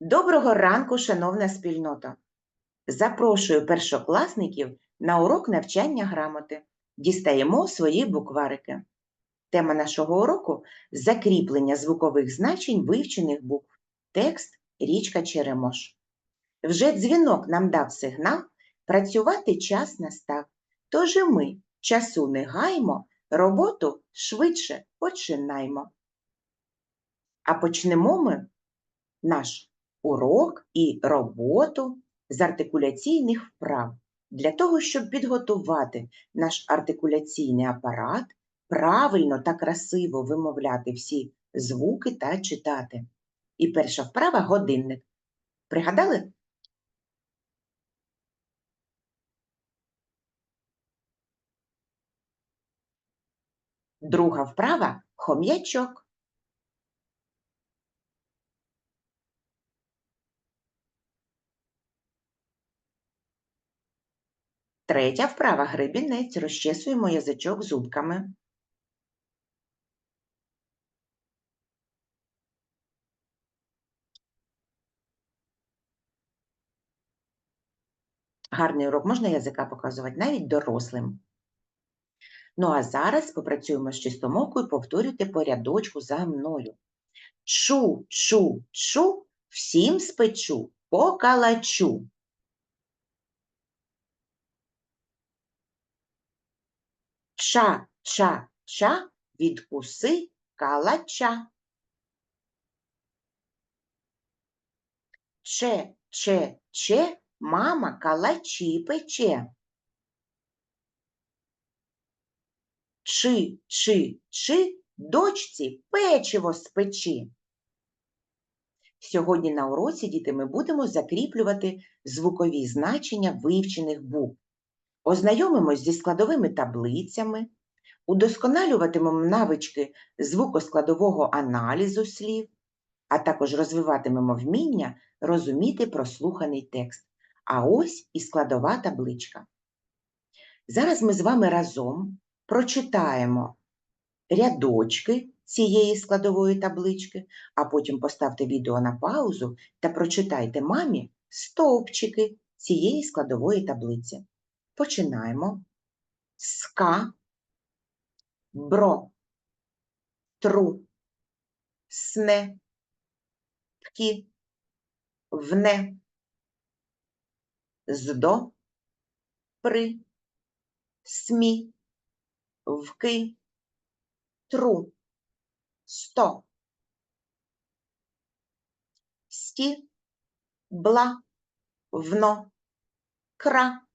Доброго ранку, шановна спільнота! Запрошую першокласників на урок навчання грамоти. Дістаємо свої букварики. Тема нашого уроку закріплення звукових значень вивчених букв. Текст Річка Черемош. Вже дзвінок нам дав сигнал, працювати час настав. Тож і ми часу не гаймо, роботу швидше починаймо. А почнемо ми наш урок і роботу з артикуляційних вправ для того, щоб підготувати наш артикуляційний апарат, правильно та красиво вимовляти всі звуки та читати. І перша вправа годинник. Пригадали? Друга вправа хом'ячок. Третя вправа гребінець. Розчесуємо язичок зубками. Гарний урок можна язика показувати навіть дорослим. Ну а зараз попрацюємо з чистомовкою, повторюйте по рядочку за мною. Чу, чу, чу, всім спечу, покалачу. Ча, ча, ча, відкуси калача. Че, че, че, мама калачі пече. Чи, чи, чи, дочці печиво спечи. Сьогодні на уроці, діти, ми будемо закріплювати звукові значення вивчених букв. Ознайомимось зі складовими таблицями, удосконалюватимемо навички звукоскладового аналізу слів, а також розвиватимемо вміння розуміти прослуханий текст. А ось і складова табличка. Зараз ми з вами разом прочитаємо рядочки цієї складової таблички, а потім поставте відео на паузу та прочитайте мамі стовпчики цієї складової таблиці. Починаємо. Ска, бро, тру, сне, пкі, вне, здо, при, смі, вки, тру, сто, сті, бла, вно, кра,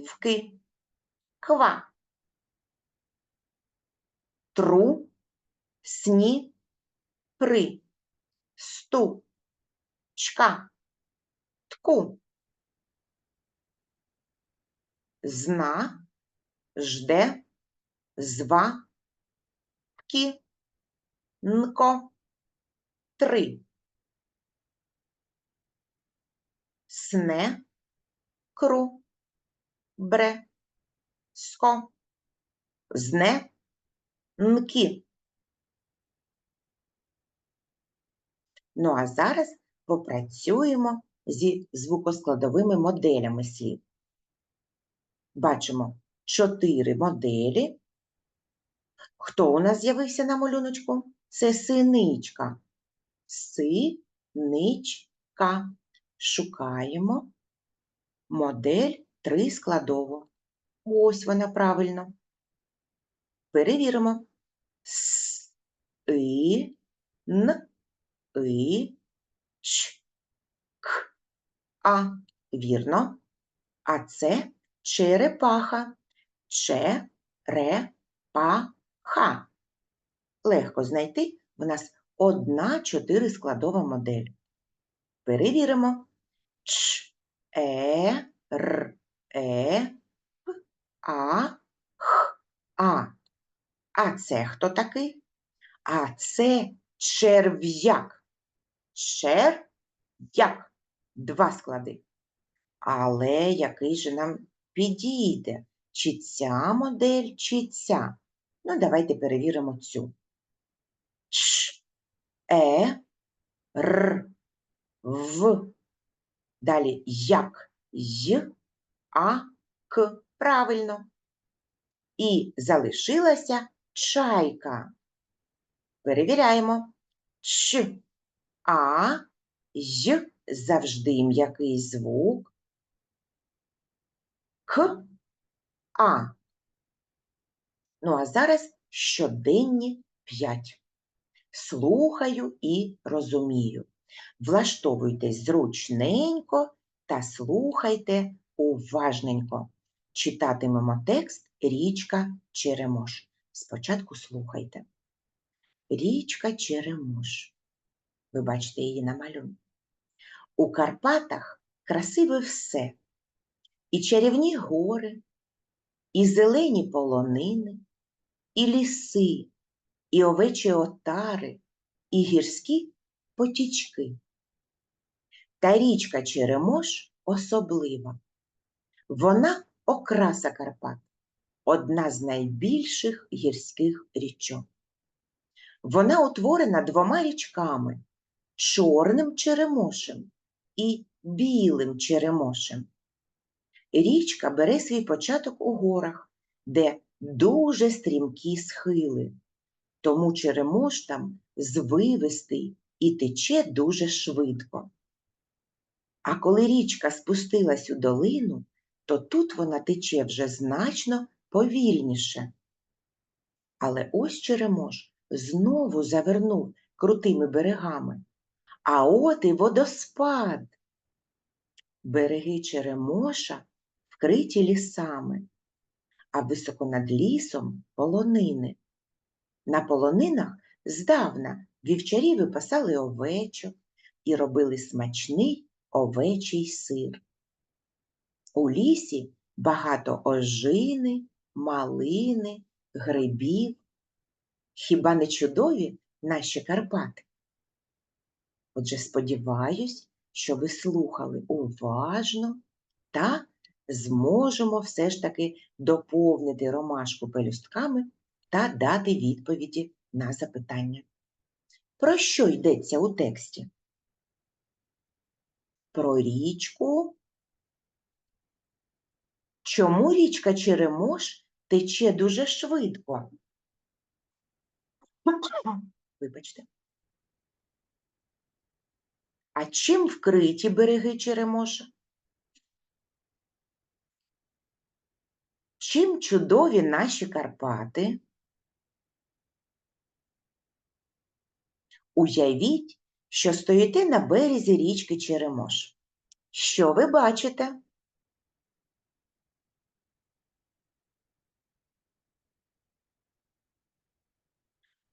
вки, ква, тру, сні, при, сту, чка, тку, зна, жде, зва, кі, нко, три, сне, кру, бре, ско, зне, нкі. Ну а зараз попрацюємо зі звукоскладовими моделями слів. Бачимо чотири моделі. Хто у нас з'явився на малюночку? Це синичка. Синичка. Шукаємо модель три складово. Ось вона правильно. Перевіримо. С, и, н, и, ч, к, а. Вірно. А це черепаха. Че, ре, па, ха. Легко знайти. В нас одна чотири складова модель. Перевіримо. Ч, е, р, е, п, а, х, а. А це хто такий? А це черв'як. Черв'як. Два склади. Але який же нам підійде? Чи ця модель, чи ця? Ну, давайте перевіримо цю. Ш, е, р, В. Далі як й, а, к. Правильно. І залишилася чайка. Перевіряємо. Ч, а, й завжди м'який звук. К, а. Ну, а зараз щоденні п'ять. Слухаю і розумію. Влаштовуйтесь зручненько та слухайте уважненько. Читатимемо текст Річка Черемош. Спочатку слухайте. Річка Черемош. Ви бачите її на малюнку. У Карпатах красиве все. І чарівні гори, і зелені полонини, і ліси, і овечі отари, і гірські потічки. Та річка Черемош особлива. Вона окраса Карпат, одна з найбільших гірських річок. Вона утворена двома річками чорним черемошем і білим черемошем. Річка бере свій початок у горах, де дуже стрімкі схили, тому черемош там звивистий і тече дуже швидко. А коли річка спустилась у долину, то тут вона тече вже значно повільніше. Але ось Черемош знову завернув крутими берегами. А от і водоспад. Береги Черемоша вкриті лісами, а високо над лісом полонини. На полонинах здавна вівчарі випасали овечок і робили смачний овечий сир. У лісі багато ожини, малини, грибів. Хіба не чудові наші Карпати? Отже, сподіваюсь, що ви слухали уважно та зможемо все ж таки доповнити ромашку пелюстками та дати відповіді на запитання. Про що йдеться у тексті? Про річку. Чому річка Черемош тече дуже швидко? Вибачте. А чим вкриті береги Черемоша? Чим чудові наші Карпати? Уявіть, що стоїте на березі річки Черемош. Що ви бачите?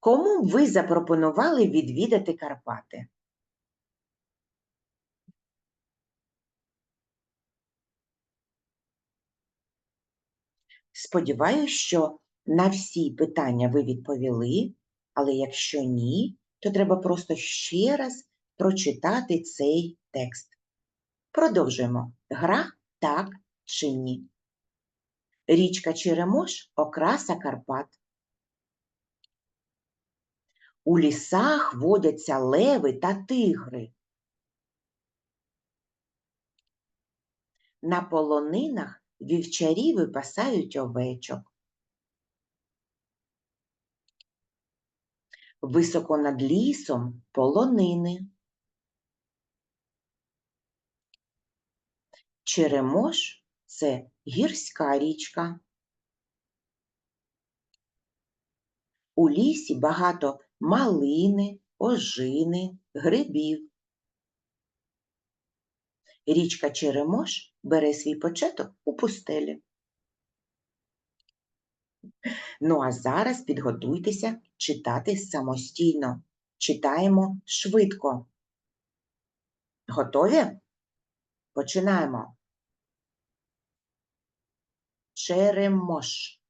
Кому ви запропонували відвідати Карпати? Сподіваюсь, що на всі питання ви відповіли, але якщо ні, то треба просто ще раз прочитати цей текст. Продовжуємо. Гра так чи ні. Річка Черемош окраса Карпат. У лісах водяться леви та тигри. На полонинах вівчарі випасають овечок. Високо над лісом полонини. Черемош це гірська річка. У лісі багато малини, ожини, грибів. Річка Черемош бере свій початок у пустелі. Ну а зараз підготуйтеся читати самостійно. Читаємо швидко. Готові? Починаємо. Черемош.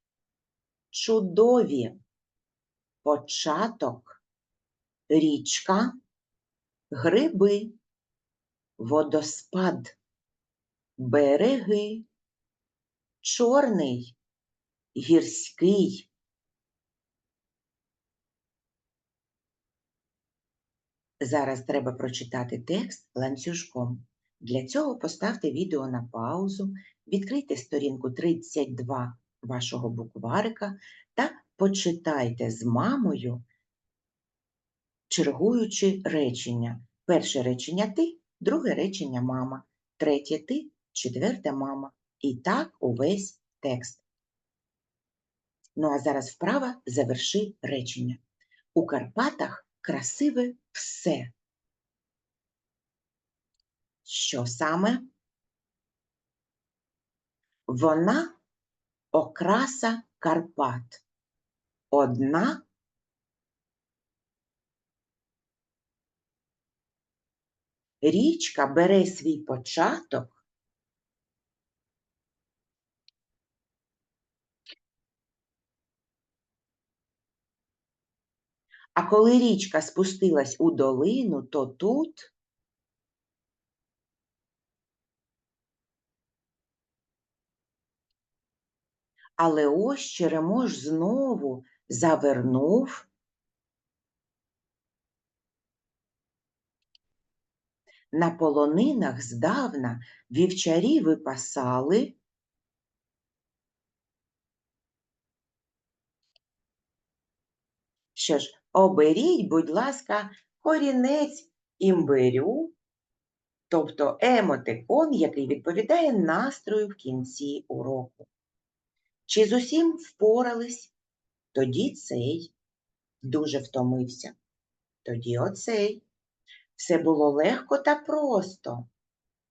Чудові. Початок. Річка. Гриби. Водоспад. Береги. Чорний. Гірський. Зараз треба прочитати текст ланцюжком. Для цього поставте відео на паузу, відкрийте сторінку 32 вашого букварика та почитайте з мамою, чергуючи речення. Перше речення ти, друге речення мама, третє ти, четверте мама. І так увесь текст. Ну а зараз вправа заверши речення. У Карпатах красиве все. Що саме? Вона окраса Карпат. Одна річка бере свій початок А коли річка спустилась у долину, то тут Але ось Черемош знову завернув на полонинах здавна вівчарі випасали Що ж, оберіть, будь ласка, корінець імбирю, тобто емотикон, який відповідає настрою в кінці уроку. Чи з усім впорались? Тоді цей дуже втомився. Тоді оцей. Все було легко та просто.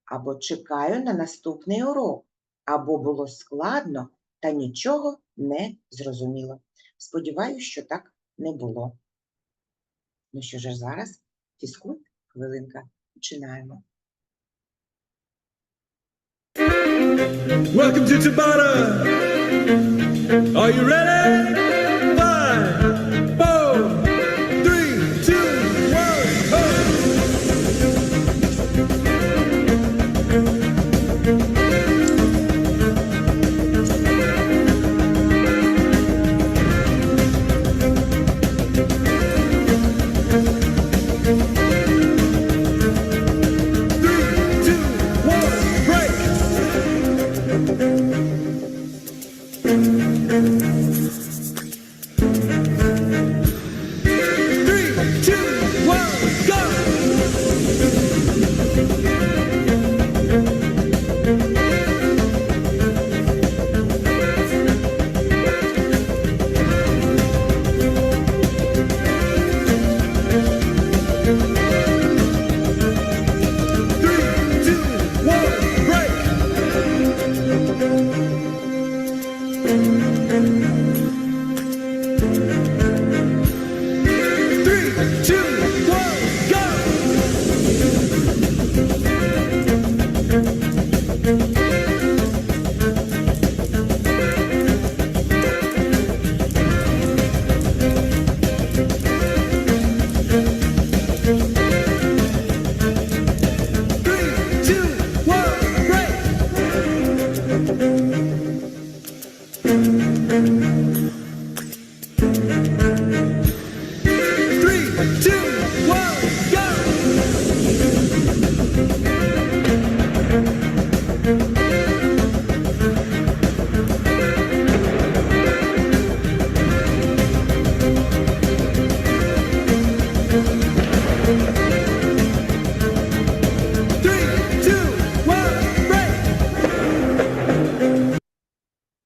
Або чекаю на наступний урок, або було складно та нічого не зрозуміло. Сподіваюсь, що так не було. Ну що ж зараз? Фізкульт, хвилинка. Починаємо. Welcome to Tabata. Are you ready?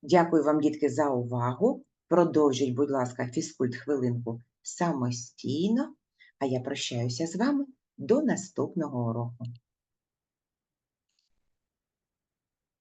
Дякую вам, дітки, за увагу. Продовжіть, будь ласка, фізкульт хвилинку самостійно, а я прощаюся з вами до наступного уроку.